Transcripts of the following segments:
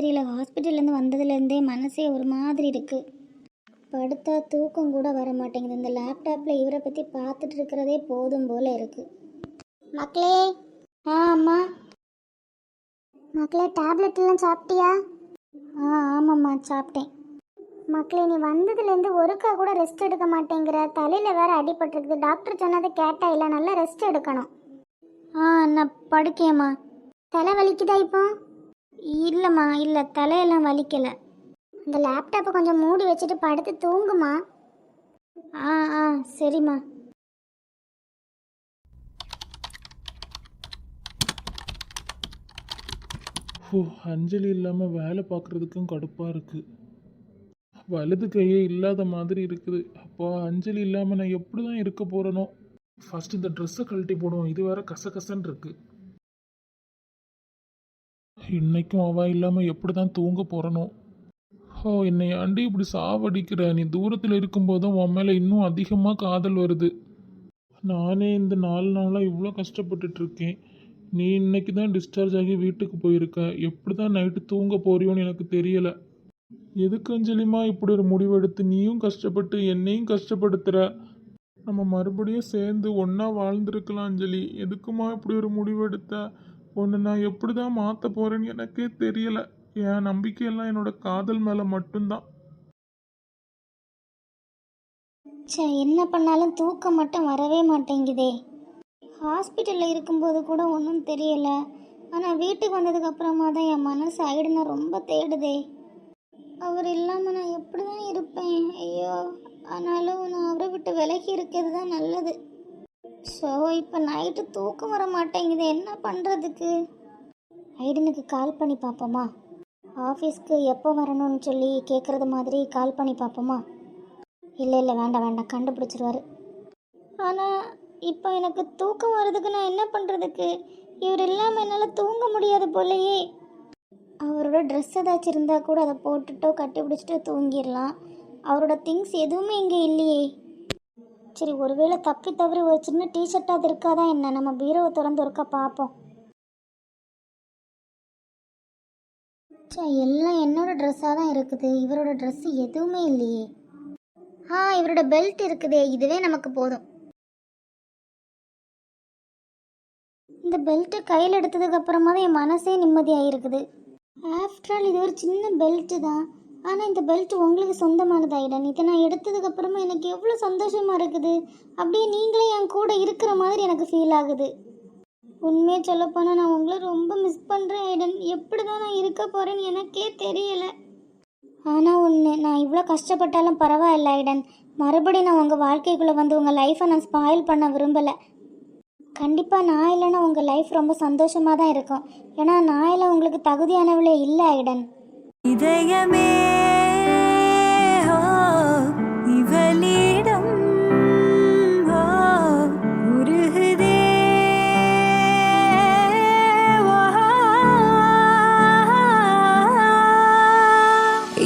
ச்சே தெரியல ஹாஸ்பிட்டல்லேருந்து வந்ததுலேருந்தே மனசே ஒரு மாதிரி இருக்குது படுத்தா தூக்கம் கூட வர மாட்டேங்குது. இந்த லேப்டாப்பில் இவரை பற்றி பார்த்துட்டு இருக்கிறதே போதும் போல இருக்குது மக்களே. ஆ அம்மா. மக்களே டேப்லெட்லாம் சாப்பிட்டியா? ஆ ஆமாம்மா சாப்பிட்டேன். மக்களே நீ வந்ததுலேருந்து ஒருக்கா கூட ரெஸ்ட் எடுக்க மாட்டேங்கிற. தலையில் வேற அடிபட்டிருக்குது. டாக்டர் சொன்னதை கேட்டா இல்லை நல்லா ரெஸ்ட் எடுக்கணும். ஆ நான் படுக்கேம்மா. தலை வலிக்குதா இப்போ? இல்லைம்மா இல்லை தலையெல்லாம் வலிக்கலை. இந்த லேப்டாப்பை கொஞ்சம் மூடி வச்சுட்டு படுத்து தூங்குமா? ஆ ஆ சரிம்மா. ஓ அஞ்சலி இல்லாமல் வேலை பார்க்குறதுக்கும் கடுப்பாக இருக்குது வலது கையே இல்லாத மாதிரி இருக்குது. அப்போ அஞ்சலி இல்லாமல் நான் எப்படி தான் இருக்க போகிறேனோ ஃபஸ்ட்டு இந்த ட்ரெஸ்ஸை கழட்டி போடுவோம். இது வேற கசகசன்னு இருக்குது இன்னைக்கும் அவ இல்லாமல் எப்படி தான் தூங்க போகிறனோ ஓ என்னை ஆண்டி இப்படி சாவடிக்கிற? நீ தூரத்தில் இருக்கும்போதும் உன் மேலே இன்னும் அதிகமாக காதல் வருது. நானே இந்த நாலு நாளாக இவ்வளோ கஷ்டப்பட்டுட்டு இருக்கேன். நீ இன்னைக்கு தான் டிஸ்சார்ஜ் ஆகி வீட்டுக்கு போயிருக்க. எப்படி தான் நைட்டு தூங்க போறியோன்னு எனக்கு தெரியலை. எதுக்கு அஞ்சலிமா இப்படி ஒரு முடிவெடுத்து நீயும் கஷ்டப்பட்டு என்னையும் கஷ்டப்படுத்துகிற நம்ம மறுபடியும் சேர்ந்து ஒன்றா வாழ்ந்துருக்கலாம் அஞ்சலி. எதுக்குமா இப்படி ஒரு முடிவெடுத்த? ஒன்று நான் எப்படி தான் மாற்ற போகிறேன்னு எனக்கே தெரியலை. என் நம்பிக்கையெல்லாம் என்னோட காதல் மேலே மட்டும்தான். ச்சே என்ன பண்ணாலும் தூக்கம் மட்டும் வரவே மாட்டேங்குதே. ஹாஸ்பிட்டலில் இருக்கும்போது கூட ஒன்றும் தெரியல. ஆனால் வீட்டுக்கு வந்ததுக்கு அப்புறமா தான் என் மனசு ஐடுனை ரொம்ப தேடுதே. அவர் இல்லாமல் நான் எப்படி தான் இருப்பேன்? ஐயோ ஆனாலும் நான் அவரை விட்டு விலகி இருக்கிறது தான் நல்லது. ஸோ இப்போ நைட்டு தூக்கம் வர மாட்டேங்குது. என்ன பண்ணுறதுக்கு ஐடனுக்கு கால் பண்ணி பார்ப்போமா ஆஃபீஸ்க்கு எப்போ வரணும்னு சொல்லி கேட்குறது மாதிரி கால் பண்ணி பார்ப்போமா இல்லை இல்லை வேண்டாம் வேண்டாம். கண்டுபிடிச்சிருவாரு. ஆனால் இப்போ எனக்கு தூக்கம் வர்றதுக்கு நான் என்ன பண்ணுறதுக்கு இவர் இல்லாமல் என்னால் தூங்க முடியாது போலயே. அவரோட ட்ரெஸ் ஏதாச்சும் இருந்தால் கூட அதை போட்டுட்டோ கட்டி பிடிச்சிட்டோ தூங்கிடலாம். அவரோட திங்ஸ் எதுவுமே இங்கே இல்லையே. சரி ஒருவேளை தப்பி தவறி ஒரு சின்ன டிஷர்ட்டாக இருக்காதா என்ன? நம்ம பீரோவை திறந்து ஒருக்கா பார்ப்போம். சே எல்லாம் என்னோட ட்ரெஸ்ஸாக தான் இருக்குது. இவரோட ட்ரெஸ் எதுவுமே இல்லையே. ஆ இவரோட பெல்ட் இருக்குதே. இதுவே நமக்கு போதும். இந்த பெல்ட்டை கையில் எடுத்ததுக்கு அப்புறமா தான் என் மனசே நிம்மதியாக இருக்குது ஆஃப்டர் ஆல் இது ஒரு சின்ன பெல்ட்டு தான். ஆனால் இந்த பெல்ட் உங்களுக்கு சொந்தமானதாயிடன் இதை நான் எடுத்ததுக்கப்புறமா எனக்கு எவ்வளோ சந்தோஷமாக இருக்குது? அப்படியே நீங்களே என் கூட இருக்கிற மாதிரி எனக்கு ஃபீல் ஆகுது. உண்மையை சொல்லப்போனால் நான் உங்களை ரொம்ப மிஸ் பண்ணுறேன் ஐடன். எப்படி தான் நான் இருக்க போகிறேன்னு எனக்கே தெரியலை. ஆனால் ஒன்று நான் இவ்வளோ கஷ்டப்பட்டாலும் பரவாயில்ல ஐடன். மறுபடியும் நான் உங்கள் வாழ்க்கைக்குள்ளே வந்து உங்கள் லைஃப்பை நான் ஸ்பாயில் பண்ண விரும்பலை. கண்டிப்பாக நான் இல்லைன்னா உங்கள் லைஃப் ரொம்ப சந்தோஷமாக தான் இருக்கும். ஏன்னா நான் இல்லை உங்களுக்கு தகுதியானவளே இல்லை ஐடன். இதயமே ஓ, இவளிடம் ஓ, உருகுதே. ஓ,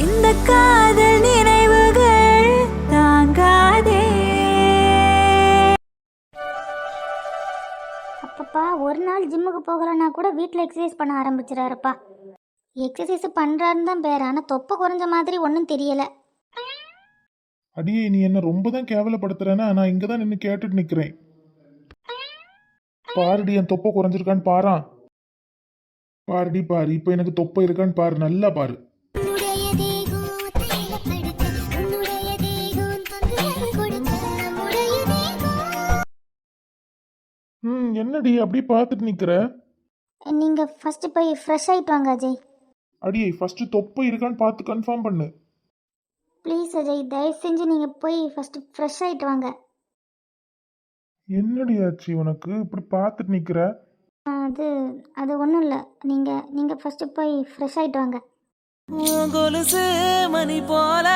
இந்த காதல் நினைவுகள் தாங்காதே. அப்பப்பா ஒரு நாள் ஜிம்முக்கு போகலன்னா கூட வீட்டில் எக்ஸசைஸ் பண்ண ஆரம்பிச்சிடாருப்பா. எக்ஸசைஸ் பண்ணுறாருன்னு தான் பேர். ஆனால் தொப்பை குறைஞ்ச மாதிரி ஒன்றும் தெரியலை. அடியே நீ என்ன ரொம்ப தான் கேவலப்படுத்துறேன்னா நான் இங்கே தான் நின்று கேட்டுட்டு நிற்கிறேன் பாருடி என் தொப்பை குறைஞ்சிருக்கான்னு பாரா. பாருடி பாரு இப்போ எனக்கு தொப்பை இருக்கான்னு பாரு நல்லா பாரு. ம் என்னடி அப்படியே பார்த்துட்டு நிற்கிற நீங்கள் ஃபஸ்ட்டு போய் ஃப்ரெஷ் ஆகிட்டு வாங்க அஜய். அடியே ஃபர்ஸ்ட் தொப்பை இருக்கான்னு பார்த்து கன்ஃபார்ம் பண்ணு. ப்ளீஸ் அஜய் தயவு செஞ்சு நீங்கள் போய் ஃபஸ்ட்டு ஃப்ரெஷ் ஆகிட்டு வாங்க. என்னடி ஆச்சு உனக்கு? இப்படி பார்த்துட்டு நிற்கிற அது அது ஒன்றும் இல்லை. நீங்கள் நீங்கள் ஃபஸ்ட்டு போய் ஃப்ரெஷ் ஆகிட்டு வாங்க. உன் கொலுசு மணி போல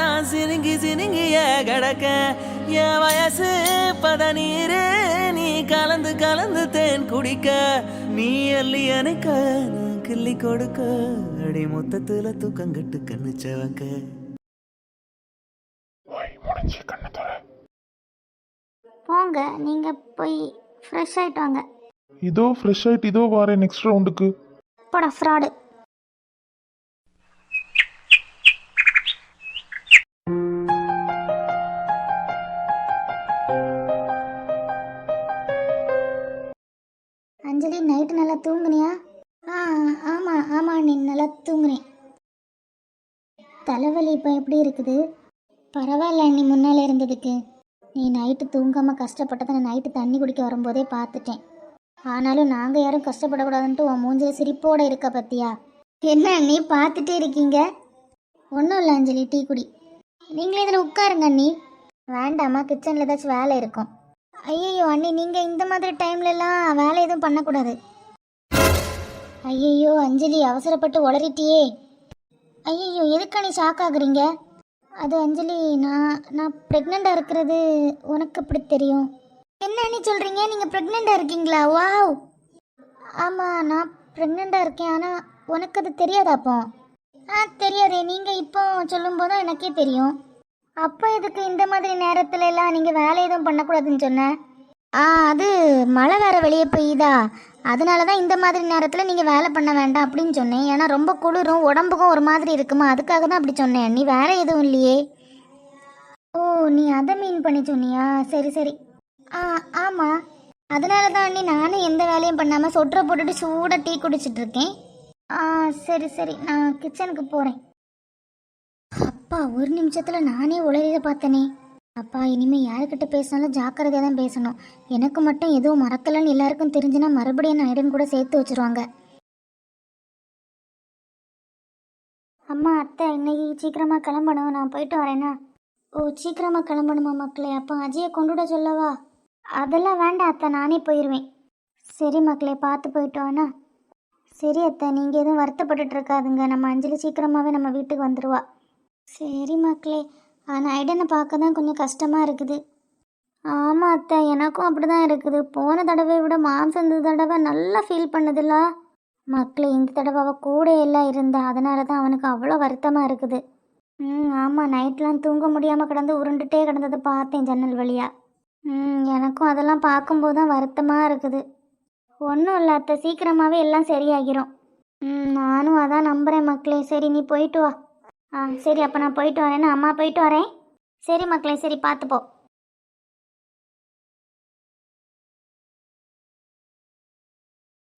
நான் சினுங்கி சினுங்கிய கிடக்க என் வயசு பதநீரு நீ கலந்து கலந்து தேன் குடிக்க. நீ அள்ளி அணைக்க கிள்ளி கொடுக்க. அடி மொத்தத்துல தூக்கம் கட்டு கண்ணுச்சவங்க போங்க நீங்க போய் ஃப்ரெஷ் ஆயிட்டு வாங்க. இதோ ஃப்ரெஷ் ஆயிட்டு இதோ வாரேன் நெக்ஸ்ட் ரவுண்டுக்கு போடா ஃப்ராடு அஞ்சலி நைட்டு நல்லா தூங்குனியா? ஆமாம் ஆமாம் நீ நல்லா தூங்குனேன் தலைவலி இப்போ எப்படி இருக்குது? பரவாயில்ல நீ முன்னால் இருந்ததுக்கு. நீ நைட்டு தூங்காமல் கஷ்டப்பட்டதை நான் நைட்டு தண்ணி குடிக்க வரும்போதே பார்த்துட்டேன். ஆனாலும் நாங்கள் யாரும் கஷ்டப்படக்கூடாதுன்ட்டு உன் மூஞ்சில சிரிப்போட இருக்க பத்தியா? என்ன நீ பார்த்துட்டே இருக்கீங்க? ஒன்றும் இல்லை அஞ்சலி டீ குடி. நீங்களே இதில் உட்காருங்க அண்ணி. வேண்டாமா கிச்சனில் ஏதாச்சும் வேலை இருக்கும். ஐயோ அண்ணி நீங்கள் இந்த மாதிரி டைம்லலாம் வேலை எதுவும் பண்ணக்கூடாது. ஐயையோ அஞ்சலி அவசரப்பட்டு உளறிட்டியே. ஐயையோ எதுக்கு நீ ஷாக் ஆகுறீங்க? அது அஞ்சலி நான் நான் ப்ரெக்னெண்ட்டாக இருக்கிறது உனக்கு எப்படி தெரியும்? என்ன அண்ணி சொல்கிறீங்க நீங்கள் ப்ரெக்னெண்ட்டாக இருக்கீங்களா? வாவ் ஆமாம் நான் ப்ரெக்னெண்ட்டாக இருக்கேன். ஆனால் உனக்கு அது தெரியாதா அப்போ? ஆ தெரியாதே. நீங்கள் இப்போ சொல்லும்போது எனக்கே தெரியும். அப்போ இதுக்கு இந்த மாதிரி நேரத்துல எல்லாம் நீங்கள் வேலை எதுவும் பண்ணக்கூடாதுன்னு சொன்னேன் ஆ அது மழை வேற வெளியே பெய்யுதா? அதனால தான் இந்த மாதிரி நேரத்தில் நீங்கள் வேலை பண்ண வேண்டாம் அப்படின்னு சொன்னேன். ஏன்னா ரொம்ப குளிரும் உடம்புக்கும் ஒரு மாதிரி இருக்குமா? அதுக்காக தான் அப்படி சொன்னேன். நீ வேற எதுவும் இல்லையே. ஓ நீ அதை மீன் பண்ணி சொன்னியா? சரி சரி. ஆ ஆமாம் அதனால தான் அண்ணி நானும் எந்த வேலையும் பண்ணாமல் சொட்டரை போட்டுட்டு சூடாக டீ குடிச்சிட்டு இருக்கேன். ஆ சரி சரி. நான் கிச்சனுக்கு போகிறேன் அப்பா ஒரு நிமிஷத்தில் நானே உளறிட பார்த்தனே. அப்பா இனிமேல் யாருக்கிட்ட பேசினாலும் ஜாக்கிரதையாக தான் பேசணும். எனக்கு மட்டும் எதுவும் மறக்கலன்னு எல்லாருக்கும் தெரிஞ்சுன்னா மறுபடியும் நான் ஐடன் கூட சேர்த்து வச்சுருவாங்க. அம்மா அத்தை இன்னைக்கு சீக்கிரமாக கிளம்பணும். நான் போயிட்டு வரேன்னா ஓ சீக்கிரமாக கிளம்பணுமா மக்களே? அப்போ அஜயை கொண்டுட சொல்லவா? அதெல்லாம் வேண்டாம் அத்தை. நானே போயிடுவேன் சரி மக்களே பார்த்து போயிட்டு வானா சரி அத்தை. நீங்கள் எதுவும் வருத்தப்பட்டுட்டு இருக்காதுங்க. நம்ம அஞ்சலி சீக்கிரமாகவே நம்ம வீட்டுக்கு வந்துடுவா சரி மக்களே ஆனால் ஐடனை பார்க்க தான் கொஞ்சம் கஷ்டமாக இருக்குது. ஆமாம் அத்தை எனக்கும் அப்படி தான் இருக்குது. போன தடவை விட மாம்சம் இந்த தடவை நல்லா ஃபீல் பண்ணுதுல்ல. மக்களே இந்த தடவை அவள் கூட எல்லாம் இருந்தா அதனால தான் அவனுக்கு அவ்வளோ வருத்தமாக இருக்குது. ம் ஆமாம் நைட்லாம் தூங்க முடியாமல் கிடந்து உருண்டுட்டே கிடந்ததை பார்த்தேன் ஜன்னல் வழியாக ம் எனக்கும் அதெல்லாம் பார்க்கும்போது தான் வருத்தமாக இருக்குது. ஒன்றும் இல்லை அத்தை சீக்கிரமாகவே எல்லாம் சரியாகிரும். ம் நானும் அதான் நம்புகிறேன் மக்களே. சரி நீ போயிட்டு வா. ஆ சரி அப்போ நான் போயிட்டு வரேன்னு அம்மா போயிட்டு வரேன். சரி மக்களே சரி பார்த்துப்போ.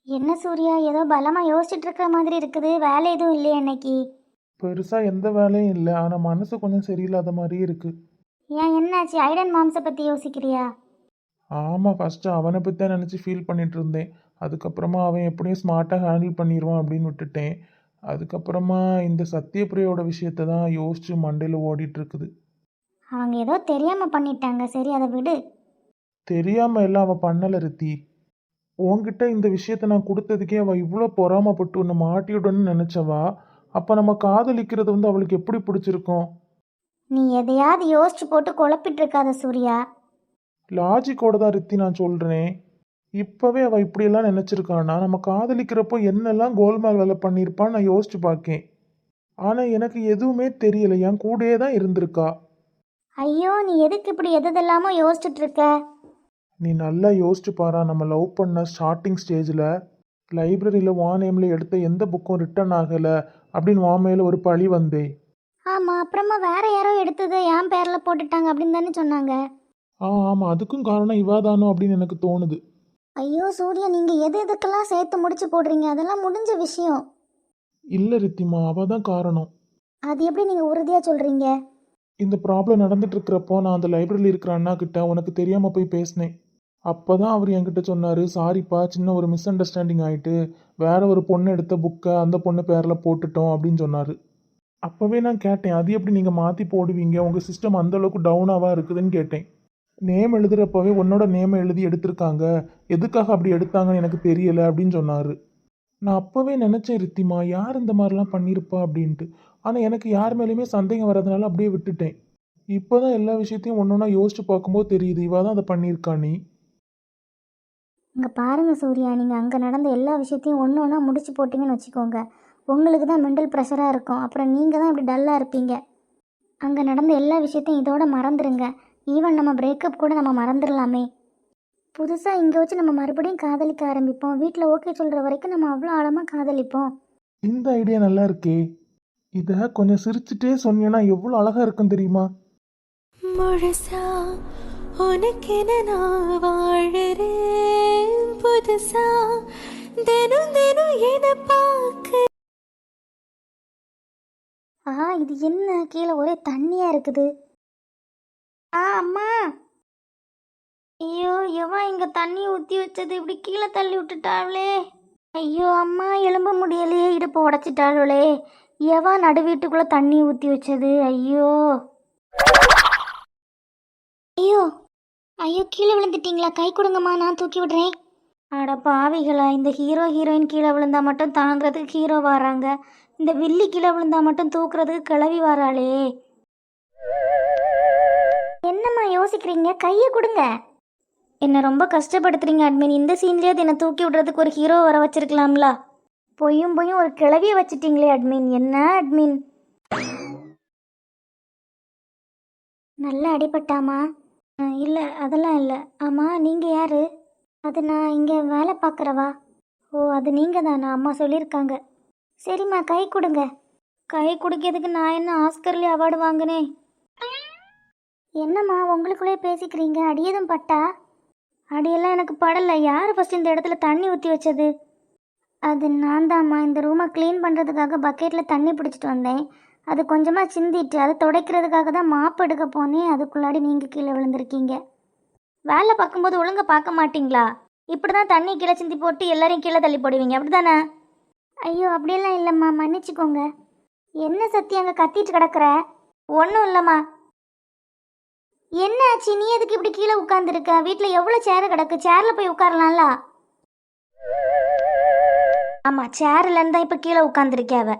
என்ன சூர்யா ஏதோ பலமாக யோசிச்சுட்டு இருக்கிற மாதிரி இருக்குது. வேலை எதுவும் இல்லையா இன்னைக்கு? பெருசாக எந்த வேலையும் இல்லை. ஆனால் மனசு கொஞ்சம் சரியில்லாத மாதிரியே இருக்குது ஏன் என்னாச்சு? ஐடன் மாம்ஸை பற்றி யோசிக்கிறியா? ஆமாம் ஃபஸ்ட்டு அவனை பற்றி தான் நினச்சி ஃபீல் பண்ணிட்டு இருந்தேன். அதுக்கப்புறமா அவன் எப்படியும் ஸ்மார்ட்டாக ஹேண்டில் பண்ணிடுவான் அப்படின்னு விட்டுட்டேன். அதுக்கப்புறமா இந்த சத்யபிரியோட விஷயத்தை தான் யோசித்து மண்டையில் ஓடிட்டு இருக்குது அவங்க ஏதோ தெரியாமல் பண்ணிட்டாங்க. சரி அதை விடு. தெரியாமல் எல்லாம் அவள் பண்ணலை ரித்தி. உன்கிட்ட இந்த விஷயத்த நான் கொடுத்ததுக்கே அவள் இவ்வளோ பொறாமப்பட்டு உன்னை மாட்டிவிடணும்னு நினச்சவா? அப்போ நம்ம காதலிக்கிறது வந்து அவளுக்கு எப்படி பிடிச்சிருக்கும்? நீ எதையாவது யோசிச்சு போட்டு குழப்பிட்டு இருக்காத சூர்யா. லாஜிக்கோட தான் ரித்தி நான் சொல்கிறேன் இப்போவே அவள் இப்படியெல்லாம் நினச்சிருக்கானா நம்ம காதலிக்கிறப்போ என்னெல்லாம் கோல்மால் வேலை பண்ணியிருப்பான்னு நான் யோசிச்சு பார்க்கேன் ஆனால் எனக்கு எதுவுமே தெரியல. என் கூடயே தான் இருந்திருக்கா. ஐயோ நீ எதுக்கு இப்படி எதெல்லாமோ யோசிச்சுட்டு இருக்க? நீ நல்லா யோசிச்சு பாரா நம்ம லவ் பண்ண ஸ்டார்டிங் ஸ்டேஜில் லைப்ரரியில் வா நேமில் எடுத்த எந்த புக்கும் ரிட்டர்ன் ஆகலை அப்படின்னு வா மேல ஒரு பழி வந்தே. ஆமாம் அப்புறமா வேற யாரோ எடுத்தது என் பேரில் போட்டுட்டாங்க அப்படின்னு தானே சொன்னாங்க. ஆ ஆமாம் அதுக்கும் காரணம் இவாதானோ அப்படின்னு எனக்கு தோணுது. ஐயோ சூர்யா நீங்கள் எது எதுக்கெல்லாம் சேர்த்து முடிச்சு போடுறீங்க? அதெல்லாம் முடிஞ்ச விஷயம். இல்லை ரித்திமா அவள் தான் காரணம். அது எப்படி நீங்கள் உறுதியாக சொல்கிறீங்க இந்த ப்ராப்ளம் நடந்துட்டு இருக்கிறப்போ நான் அந்த லைப்ரரியில் இருக்கிற அண்ணா கிட்ட உனக்கு தெரியாமல் போய் பேசினேன். அப்போ தான் அவர் என்கிட்ட சொன்னார் சாரிப்பா சின்ன ஒரு மிஸ் அண்டர்ஸ்டாண்டிங் ஆகிட்டு வேற ஒரு பொண்ணு எடுத்த புக்கை அந்த பொண்ணு பேரில் போட்டுட்டோம் அப்படின்னு சொன்னார். அப்போவே நான் கேட்டேன் அது எப்படி நீங்கள் மாற்றி போடுவீங்க? உங்கள் சிஸ்டம் அந்த அளவுக்கு டவுனாவாக இருக்குதுன்னு கேட்டேன். நேம் எழுதுகிறப்பவே உன்னோட நேமை எழுதி எடுத்திருக்காங்க. எதுக்காக அப்படி எடுத்தாங்கன்னு எனக்கு தெரியலை அப்படின்னு சொன்னார். நான் அப்போவே நினச்சேன் ரித்திமா யார் இந்த மாதிரிலாம் பண்ணியிருப்பா அப்படின்ட்டு. ஆனால் எனக்கு யார் மேலேயுமே சந்தேகம் வர்றதுனால அப்படியே விட்டுட்டேன். இப்போ தான் எல்லா விஷயத்தையும் ஒன்று ஒன்றா யோசிச்சு பார்க்கும்போது தெரியுது இவா தான் அதை பண்ணியிருக்கா நீ. இங்கே பாருங்கள் சூர்யா நீங்கள் அங்கே நடந்த எல்லா விஷயத்தையும் ஒன்று ஒன்றா முடிச்சு போட்டிங்கன்னு வச்சுக்கோங்க. உங்களுக்கு தான் மெண்டல் ப்ரெஷராக இருக்கும். அப்புறம் நீங்கள் தான் இப்படி டல்லாக இருப்பீங்க. அங்கே நடந்த எல்லா விஷயத்தையும் இதோட மறந்துடுங்க ஈவன் நம்ம பிரேக்கப் கூட நம்ம மறந்துடலாமே. புதுசாக இங்கே வச்சு நம்ம மறுபடியும் காதலிக்க ஆரம்பிப்போம். வீட்டில் ஓகே சொல்கிற வரைக்கும் நம்ம அவ்வளோ ஆழமாக காதலிப்போம். இந்த ஐடியா நல்லா இருக்கே. இதை கொஞ்சம் சிரிச்சுட்டே சொன்னீங்கன்னா எவ்வளோ அழகாக இருக்கும் தெரியுமா? முழுசா உனக்கென நான் வாழறேன். புதுசா தினம் தினம் என பார்க்க ஆ இது என்ன? கீழே ஒரே தண்ணியா இருக்குது. ஆ அம்மா. ஐயோ எவன் இங்க தண்ணி ஊத்தி வச்சது? இப்படி கீழே தள்ளி விட்டுட்டாளே. ஐயோ அம்மா எலும்ப முடியலையே. இடுப்பை உடச்சிட்டாளே. எவன் நடு வீட்டுக்குள்ள தண்ணி ஊத்தி வச்சது? ஐயோ. ஐயோ ஐயோ கீழே விழுந்துட்டீங்களா? கை கொடுங்கம்மா நான் தூக்கி விடுறேன். அட பாவிகளா இந்த ஹீரோ ஹீரோயின் கீழே விழுந்தா மட்டும் தாங்கிறதுக்கு ஹீரோ வராங்க. இந்த வில்லி கீழே விழுந்தா மட்டும் தூக்குறதுக்கு கிளவி வராளே. யோசிக்கிறீங்க? கையை கொடுங்க. என்னை ரொம்ப கஷ்டப்படுத்துறீங்க அட்மின். இந்த சீன்லயாவது என்னை தூக்கி விடுறதுக்கு ஒரு ஹீரோ வர வச்சிருக்கலாம்ல? பொய்யும் பொய்யும் ஒரு கிளவியை வச்சிட்டீங்களே அட்மின். என்ன அட்மின்? நல்லா அடிபட்டாமா? இல்லை அதெல்லாம் இல்லை. ஆமாம் நீங்கள் யார்? அது நான் இங்கே வேலை பார்க்குறவா? ஓ அது நீங்கள் தானா? அம்மா சொல்லியிருக்காங்க. சரிம்மா கை கொடுங்க. கை கொடுக்கிறதுக்கு நான் என்ன ஆஸ்கர்லேயே அவார்டு வாங்கினேன்? என்னம்மா உங்களுக்குள்ளே பேசிக்கிறீங்க? அடியதும் பட்டா? அடியெல்லாம் எனக்கு படலை. யார் ஃபஸ்ட் இந்த இடத்துல தண்ணி ஊற்றி வச்சது? அது நான் தாம்மா இந்த ரூமை க்ளீன் பண்ணுறதுக்காக பக்கெட்டில் தண்ணி பிடிச்சிட்டு வந்தேன். அது கொஞ்சமாக சிந்திட்டு அதை துடைக்கிறதுக்காக தான் மாப்பு எடுக்க போனேன். அதுக்குள்ளாடி நீங்கள் கீழே விழுந்திருக்கீங்க. வேலை பார்க்கும்போது ஒழுங்காக பார்க்க மாட்டிங்களா? இப்படி தான் தண்ணி கீழே சிந்தி போட்டு எல்லாரையும் கீழே தள்ளி போடுவீங்க. அப்படி தானே ஐயோ அப்படியெல்லாம் இல்லைம்மா. மன்னிச்சுக்கோங்க. என்ன சத்தி அங்கே கத்திட்டு கிடக்குற? ஒன்றும் இல்லைம்மா. என்ன ஆச்சு நீ எதுக்கு இப்படி கீழே உட்காந்துருக்க வீட்டில் எவ்வளோ சேர் கிடக்கு? சேரில் போய் உட்காரலாம்ல? ஆமாம் சேர்லேருந்து தான் இப்போ கீழே உட்காந்துருக்கே அவ?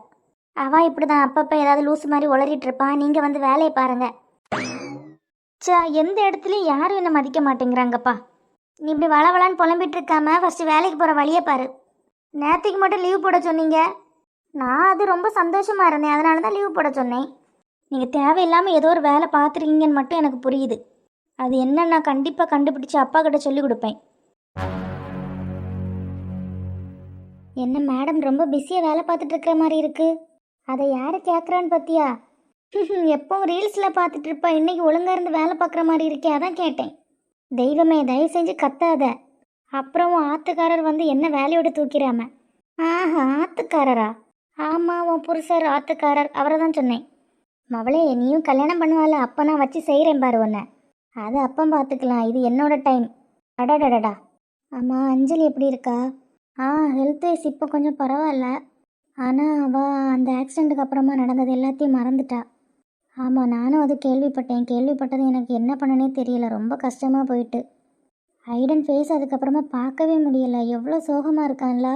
அவள் இப்படி தான் அப்பப்போ ஏதாவது லூஸ் மாதிரி உளறிட்டு இருப்பா. நீங்கள் வந்து வேலையை பாருங்க. சா எந்த இடத்துலையும் யாரும் என்ன மதிக்க மாட்டேங்கிறாங்கப்பா. நீ இப்படி வளவளான்னு புலம்பிட்டு இருக்காம ஃபர்ஸ்ட் வேலைக்கு போகிற வழியை பாரு. நேற்றுக்கு மட்டும் லீவ் போட சொன்னீங்க. நான் அது ரொம்ப சந்தோஷமா இருந்தேன். அதனால தான் லீவ் போட சொன்னேன். நீங்கள் தேவையில்லாமல் ஏதோ ஒரு வேலை பார்த்துருக்கீங்கன்னு மட்டும் எனக்கு புரியுது. அது என்ன நான் கண்டிப்பாக கண்டுபிடிச்சு அப்பா கிட்ட சொல்லி கொடுப்பேன். என்ன மேடம் ரொம்ப பிஸியாக வேலை பார்த்துட்டு இருக்கிற மாதிரி இருக்கு? அதை யார் கேட்குறான்னு பார்த்தியா? எப்பவும் ரீல்ஸில் பார்த்துட்டு இருப்பா. இன்னைக்கு ஒழுங்காக இருந்து வேலை பார்க்குற மாதிரி இருக்கே அதான் கேட்டேன். தெய்வமே தயவு செஞ்சு கத்தாத. அப்புறம் ஆத்துக்காரர் வந்து என்ன வேலையோடு தூக்கிறாம? ஆஹா ஆத்துக்காரரா? ஆமாம் உன் புருஷர் ஆத்துக்காரர் அவரை தான் சொன்னேன். மவளே நீயும் கல்யாணம் பண்ணுவால அப்போ நான் வச்சு செய்கிறேன் பாரு ஒன்று அது அப்போ பார்த்துக்கலாம் இது என்னோட டைம் அடடடடா. ஆமாம் அஞ்சலி எப்படி இருக்கா? ஆ ஹெல்த் வைஸ் இப்போ கொஞ்சம் பரவாயில்ல. ஆனால் அவள் அந்த ஆக்சிடெண்ட்டுக்கு அப்புறமா நடந்தது எல்லாத்தையும் மறந்துட்டா. ஆமாம் நானும் அது கேள்விப்பட்டேன். கேள்விப்பட்டது எனக்கு என்ன பண்ணனே தெரியல. ரொம்ப கஷ்டமாக போயிட்டு. ஐடன் ஃபேஸ் அதுக்கப்புறமா பார்க்கவே முடியலை. எவ்வளோ சோகமாக இருக்கான்ல.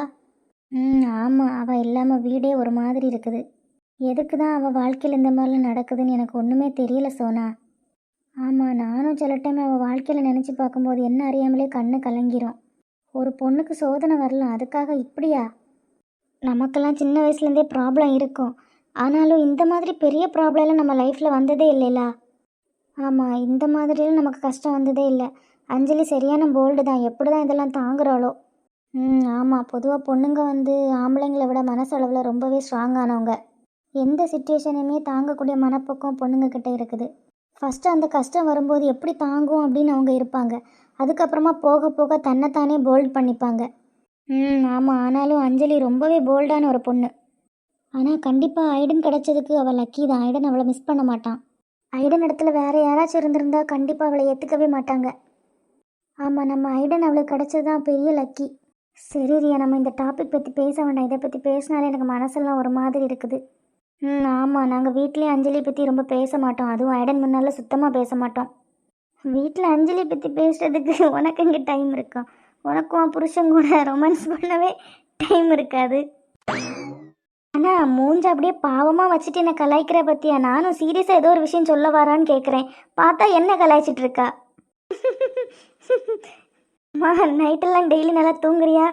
ம் ஆமாம் அவள் இல்லாமல் வீடே ஒரு மாதிரி இருக்குது. எதுக்கு தான் அவள் வாழ்க்கையில் இந்த மாதிரிலாம் நடக்குதுன்னு எனக்கு ஒன்றுமே தெரியல சோனா. ஆமாம் நானும் சில டைம் அவள் வாழ்க்கையில் நினச்சி பார்க்கும்போது என்ன அறியாமலே கண்ணு கலங்கிரும். ஒரு பொண்ணுக்கு சோதனை வரலாம் அதுக்காக இப்படியா? நமக்கெல்லாம் சின்ன வயசுலேருந்தே ப்ராப்ளம் இருக்கும். ஆனாலும் இந்த மாதிரி பெரிய ப்ராப்ளம்லாம் நம்ம லைஃப்பில் வந்ததே இல்லைல்ல? ஆமாம் இந்த மாதிரிலாம் நமக்கு கஷ்டம் வந்ததே இல்லை. அஞ்சலி சரியான போல்டு தான். எப்படி தான் இதெல்லாம் தாங்குறாளோ. ம் ஆமாம் பொதுவாக பொண்ணுங்க வந்து ஆம்பளைங்களை விட மனசளவில் ரொம்பவே ஸ்ட்ராங்கானவங்க எந்த சுச்சுவேஷனையுமே தாங்கக்கூடிய மனப்பக்கம் பொண்ணுங்கக்கிட்ட இருக்குது. ஃபஸ்ட்டு அந்த கஷ்டம் வரும்போது எப்படி தாங்கும் அப்படின்னு அவங்க இருப்பாங்க. அதுக்கப்புறமா போக போக தன்னைத்தானே போல்ட் பண்ணிப்பாங்க. ம் ஆமாம் ஆனாலும் அஞ்சலி ரொம்பவே போல்டான ஒரு பொண்ணு. ஆனால் கண்டிப்பாக ஐடன் கிடச்சதுக்கு அவள் லக்கி தான். ஐடன் அவளை மிஸ் பண்ண மாட்டான். ஐடன் இடத்துல வேறு யாராச்சும் இருந்திருந்தா கண்டிப்பாக அவளை ஏற்றுக்கவே மாட்டாங்க. ஆமாம் நம்ம ஐடன் அவளுக்கு கிடச்சது தான் பெரிய லக்கி சரி ரியா. நம்ம இந்த டாபிக் பற்றி பேச வேண்டாம். இதை பற்றி பேசினாலே எனக்கு மனசெல்லாம் ஒரு மாதிரி இருக்குது. ம் ஆமாம் நாங்கள் வீட்லேயே அஞ்சலி பற்றி ரொம்ப பேச மாட்டோம். அதுவும் ஐடன் முன்னால் சுத்தமாக பேச மாட்டோம். வீட்டில் அஞ்சலி பற்றி பேசுகிறதுக்கு உனக்கு இங்கே டைம் இருக்கும் உனக்கும் புருஷன் கூட ரொமான்ஸ் பண்ணவே டைம் இருக்காது. ஆனால் மூஞ்ச அப்படியே பாவமாக வச்சுட்டு என்னை கலாய்க்கிற பற்றியா நானும் சீரியஸாக ஏதோ ஒரு விஷயம் சொல்ல வரான்னு கேட்குறேன் பார்த்தா என்ன கலாய்ச்சிட்டு இருக்கா? மா நைட்டெல்லாம் டெய்லி நல்லா தூங்குறியா?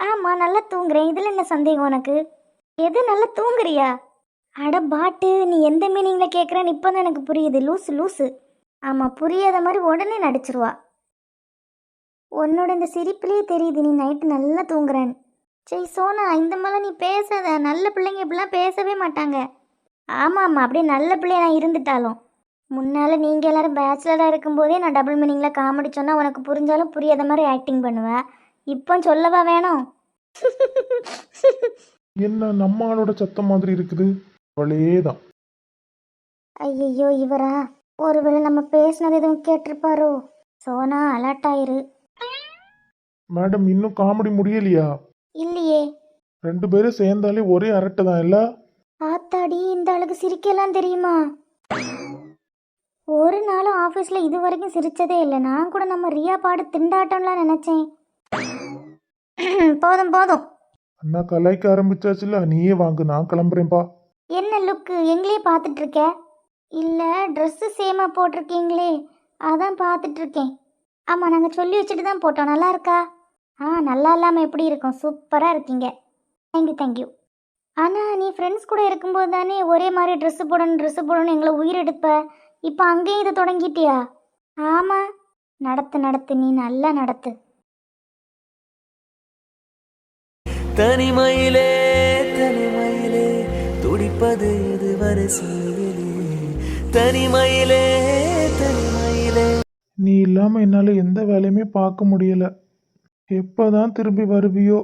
ஆமாம் நல்லா தூங்குறேன். இதில் என்ன சந்தேகம் உனக்கு? எது நல்லா தூங்குறியா? அட பாட்டு நீ எந்த மீனிங்கில் கேட்குறேன்னு இப்போ தான் எனக்கு புரியுது. லூசு லூசு. ஆமாம் புரியாத மாதிரி உடனே நடிச்சிருவா. உன்னோட இந்த சிரிப்புலேயே தெரியுது நீ நைட்டு நல்லா தூங்குறேன்னு சரி சோனா இந்த மாதிரிலாம் நீ பேசாத. நல்ல பிள்ளைங்க இப்படிலாம் பேசவே மாட்டாங்க. ஆமாம் ஆமாம் அப்படியே நல்ல பிள்ளைய நான் இருந்துட்டாலும். முன்னால் நீங்கள் எல்லாரும் பேச்சுலராக இருக்கும்போதே நான் டபுள் மீனிங்கில் காமெடி சொன்னால் உனக்கு புரிஞ்சாலும் புரியாத மாதிரி ஆக்டிங் பண்ணுவேன் இப்போ சொல்லவா வேணும்? என்ன நம்ம ஆளோட சத்தம் மாதிரி இருக்குது? அவளே தான் ஐயையோ இவரா. ஒருவேளை நம்ம பேசுனது எதுவும் கேட்டிருப்பாரோ? சோனா அலர்ட் ஆயிரு. மேடம் இன்னும் காமெடி முடியலையா? இல்லையே. ரெண்டு பேரும் சேர்ந்தாலே ஒரே அரட்டை தான் இல்ல? ஆத்தாடி இந்த ஆளுக்கு சிரிக்கலாம் தெரியுமா? ஒரு நாளும் ஆஃபீஸில் இது வரைக்கும் சிரிச்சதே இல்லை. நான் கூட நம்ம ரியா பாடு திண்டாட்டம்லாம் நினச்சேன். போதும் போதும். அண்ணா கலாய்க்க ஆரம்பிச்சாச்சுல நீயே வாங்கு நான் கிளம்புறேன்ப்பா. என்ன லுக்கு எங்களே பார்த்துட்ருக்க இல்லை ட்ரெஸ்ஸு சேமாக போட்டிருக்கீங்களே அதான் பார்த்துட்ருக்கேன் ஆமாம் நாங்கள் சொல்லி வச்சுட்டு தான் போட்டோம். நல்லா இருக்கா? ஆ நல்லா இல்லாமல் எப்படி இருக்கும்? சூப்பராக இருக்கீங்க. தேங்க்யூ தேங்க்யூ ஆனால் நீ ஃப்ரெண்ட்ஸ் கூட இருக்கும்போது தானே ஒரே மாதிரி ட்ரெஸ்ஸு போடணும் ட்ரெஸ்ஸு போடணும் எங்களை உயிர் எடுப்ப. இப்போ அங்கேயும் இதை தொடங்கிட்டியா? ஆமாம் நடத்து நடத்து நீ நல்லா நடத்து. தனிமையிலே துடிப்பது இதுவரை சொல்லிலே தனிமையிலே தனிமையிலே. நீ இல்லாம என்னால எந்த வேலையுமே பார்க்க முடியல. எப்பதான் திரும்பி வருவியோ?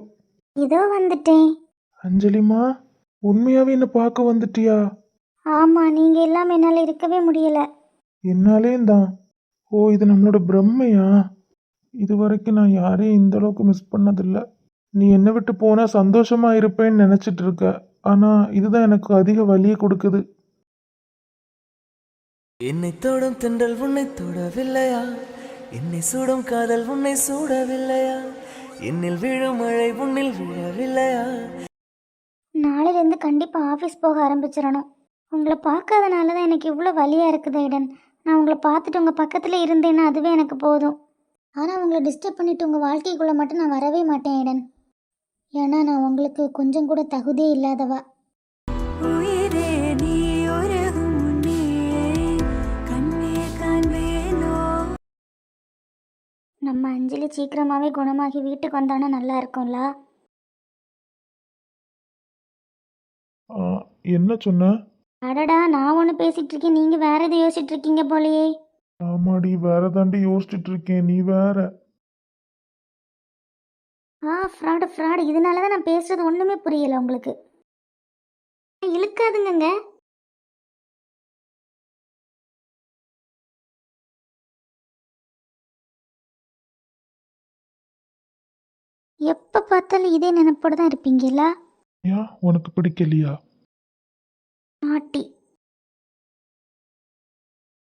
இதோ வந்துட்டேன். அஞ்சலிமா உண்மையாவே என்ன பார்க்க வந்துட்டியா? ஆமாம் நீங்கள் இல்லாமல் என்னால் இருக்கவே முடியலை. என்னாலே தான். ஓ இது நம்மளோட பிரம்மையா? இது வரைக்கும் நான் யாரையும் இந்த அளவுக்கு மிஸ் பண்ணதில்ல. நீ என்னை விட்டு போனா சந்தோஷமா இருப்பேன்னு நினைச்சிட்டு இருக்க. ஆனா இதுதான் எனக்கு அதிக வலியை கொடுக்குது. என்னை தொடும் தென்றல் உன்னை தொடவில்லையா? என்னை சுடும் காதல் உன்னை சூடவில்லையா? என்னில் விழும் மழை உன்னில் விழவில்லையா? நாளையிலேருந்து கண்டிப்பாக ஆஃபீஸ் போக ஆரம்பிச்சிடணும். உங்களை பார்க்காதனால தான் எனக்கு இவ்வளோ வலியாக இருக்குது ஐடன். நான் உங்களை பார்த்துட்டு உங்கள் பக்கத்தில் இருந்தேன்னா அதுவே எனக்கு போதும். ஆனால் உங்களை டிஸ்டர்ப் பண்ணிட்டு உங்கள் வாழ்க்கைக்குள்ளே மட்டும் நான் வரவே மாட்டேன் ஐடன். ஏன்னா நான் உங்களுக்கு கொஞ்சம் கூட தகுதியே இல்லாதவா? நம்ம அஞ்சலி சீக்கிரமாகவே குணமாகி வீட்டுக்கு வந்தானா நல்லா இருக்கும்ல? ஆ, என்ன சொன்ன? அடடா நான் ஒன்று பேசிகிட்டு இருக்கேன். நீங்கள் வேறு எதை யோசிச்சுட்டு இருக்கீங்க போலயே. ஆமாடி வேற தாண்டி யோசிச்சுட்டு இருக்கேன். நீ வேற. ஆ ஃப்ராடு ஃப்ராடு இதனால தான் நான் பேசுறது ஒன்றுமே புரியல உங்களுக்கு. இழுக்காதுங்கங்க. எப்போ பார்த்தாலும் இதே நினைப்போடு தான் இருப்பீங்களா ஏன்? உனக்கு பிடிக்கலையா? நாட்டி